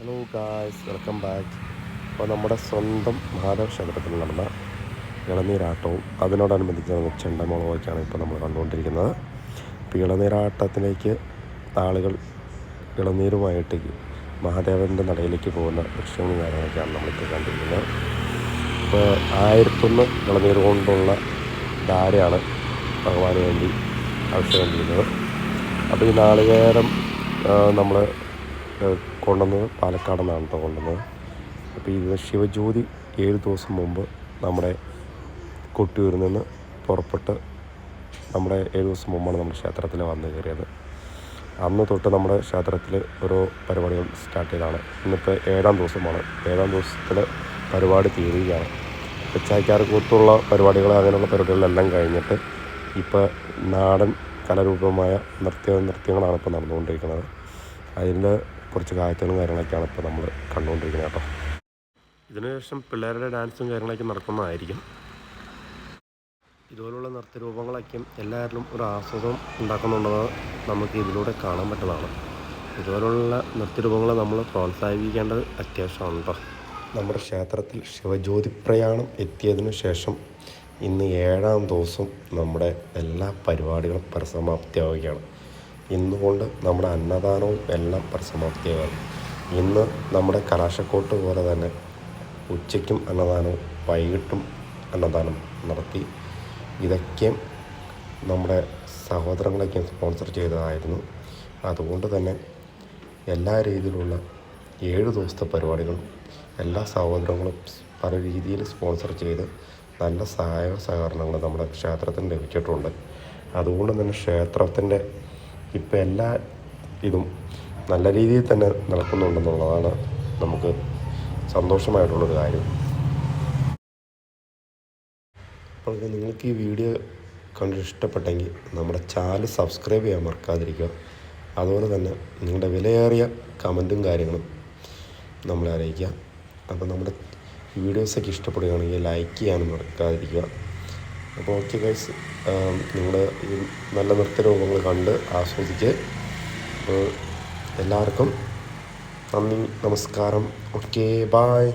Hello guys welcome back അപ്പോൾ നമ്മുടെ സ്വന്തം മാധവ ക്ഷേത്രത്തിൽ നടന്ന ഇളനീരാട്ടവും അതിനോടനുബന്ധിച്ച് നമുക്ക് ചെണ്ടമുളകൊക്കെയാണ് ഇപ്പോൾ നമ്മൾ കണ്ടുകൊണ്ടിരിക്കുന്നത്. അപ്പോൾ ഇളനീരാട്ടത്തിലേക്ക് ആളുകൾ ഇളനീരുമായിട്ട് മഹാദേവന്റെ നടയിലേക്ക് പോകുന്ന ദൃശ്യങ്ങളും കാര്യങ്ങളൊക്കെയാണ് നമ്മളിപ്പോൾ കണ്ടിരിക്കുന്നത്. ഇപ്പോൾ ആയിരത്തൊന്ന് ഇളനീർ കൊണ്ടുള്ള ധാരയാണ് ഭഗവാന് വേണ്ടി ആവശ്യം ചെയ്യുന്നത്. അപ്പോൾ ഈ നാളികേരം നമ്മൾ കൊണ്ടുവന്നത്? പാലക്കാട് നിന്നാണ് കേട്ടോ കൊണ്ടുവന്നത്. അപ്പോൾ ഇത് ശിവജ്യോതി ഏഴ് ദിവസം മുമ്പ് നമ്മുടെ കൊട്ടിയൂരിൽ നിന്ന് പുറപ്പെട്ട് നമ്മുടെ ഏഴ് ദിവസം മുമ്പാണ് നമ്മുടെ ക്ഷേത്രത്തിൽ വന്ന് കയറിയത്. അന്ന് തൊട്ട് നമ്മുടെ ക്ഷേത്രത്തിൽ ഓരോ പരിപാടികൾ സ്റ്റാർട്ട് ചെയ്തതാണ്. ഇന്നിപ്പോൾ ഏഴാം ദിവസമാണ്. ഏഴാം ദിവസത്തിൽ പരിപാടി തീരുകയാണ്. പിച്ചായ്ക്കാർക്കൂത്തുള്ള പരിപാടികൾ അങ്ങനെയുള്ള പരിപാടികളെല്ലാം കഴിഞ്ഞിട്ട് ഇപ്പോൾ നാടൻ കലാരൂപമായ നൃത്യ നൃത്യങ്ങളാണ് ഇപ്പോൾ നടന്നുകൊണ്ടിരിക്കുന്നത്. അതിൽ കുറച്ച് കാഴ്ചകളും കാര്യങ്ങളൊക്കെയാണ് ഇപ്പോൾ നമ്മൾ കണ്ടുകൊണ്ടിരിക്കുന്നത് കേട്ടോ. ഇതിനുശേഷം പിള്ളേരുടെ ഡാൻസും കാര്യങ്ങളൊക്കെ നടക്കുന്നതായിരിക്കും. ഇതുപോലുള്ള നൃത്തരൂപങ്ങളൊക്കെയും എല്ലാവരിലും ഒരു ആസ്വാദം ഉണ്ടാക്കുന്നുണ്ടെന്ന് നമുക്ക് ഇതിലൂടെ കാണാൻ പറ്റുന്നതാണ്. ഇതുപോലുള്ള നൃത്തരൂപങ്ങളെ നമ്മൾ പ്രോത്സാഹിപ്പിക്കേണ്ടത് അത്യാവശ്യമാണ് കേട്ടോ. നമ്മുടെ ക്ഷേത്രത്തിൽ ശിവജ്യോതി പ്രയാണം എത്തിയതിനു ശേഷം ഇന്ന് ഏഴാം ദിവസം നമ്മുടെ എല്ലാ പരിപാടികളും പരിസമാപ്തിയാവുകയാണ്. ഇന്നുകൊണ്ട് നമ്മുടെ അന്നദാനവും എല്ലാം പരിസമാപ്തിയാവുകയാണ് ഇന്ന് നമ്മുടെ കലാശക്കോട്ട് പോലെ തന്നെ ഉച്ചയ്ക്കും അന്നദാനവും വൈകിട്ടും അന്നദാനം നടത്തി. ഇതൊക്കെയും നമ്മുടെ സഹോദരങ്ങളൊക്കെ സ്പോൺസർ ചെയ്തതായിരുന്നു. അതുകൊണ്ട് തന്നെ എല്ലാ രീതിയിലുള്ള ഏഴ് ദിവസത്തെ പരിപാടികളും എല്ലാ സഹോദരങ്ങളും പല രീതിയിൽ സ്പോൺസർ ചെയ്ത് നല്ല സഹായ സഹകരണങ്ങൾ നമ്മുടെ ക്ഷേത്രത്തിന് ലഭിച്ചിട്ടുണ്ട്. അതുകൊണ്ട് തന്നെ ക്ഷേത്രത്തിന്റെ ഇപ്പം എല്ലാ ഇതും നല്ല രീതിയിൽ തന്നെ നടക്കുന്നുണ്ടെന്നുള്ളതാണ് നമുക്ക് സന്തോഷമായിട്ടുള്ളൊരു കാര്യം. അപ്പോൾ നിങ്ങൾക്ക് ഈ വീഡിയോ കണ്ടിട്ട് ഇഷ്ടപ്പെട്ടെങ്കിൽ നമ്മുടെ ചാനൽ സബ്സ്ക്രൈബ് ചെയ്യാൻ മറക്കാതിരിക്കുക. അതുപോലെ തന്നെ നിങ്ങളുടെ വിലയേറിയ കമന്റും കാര്യങ്ങളും നമ്മളെ അറിയിക്കുക. അപ്പോൾ നമ്മുടെ വീഡിയോസൊക്കെ ഇഷ്ടപ്പെടുകയാണെങ്കിൽ ലൈക്ക് ചെയ്യാനും മറക്കാതിരിക്കുക. അപ്പോൾ ഓക്കെ ഗൈസ് നിങ്ങൾ ഈ നല്ല നൃത്തരൂപങ്ങൾ കണ്ട് ആസ്വദിച്ച് എല്ലാവർക്കും നന്ദി നമസ്കാരം. Okay bye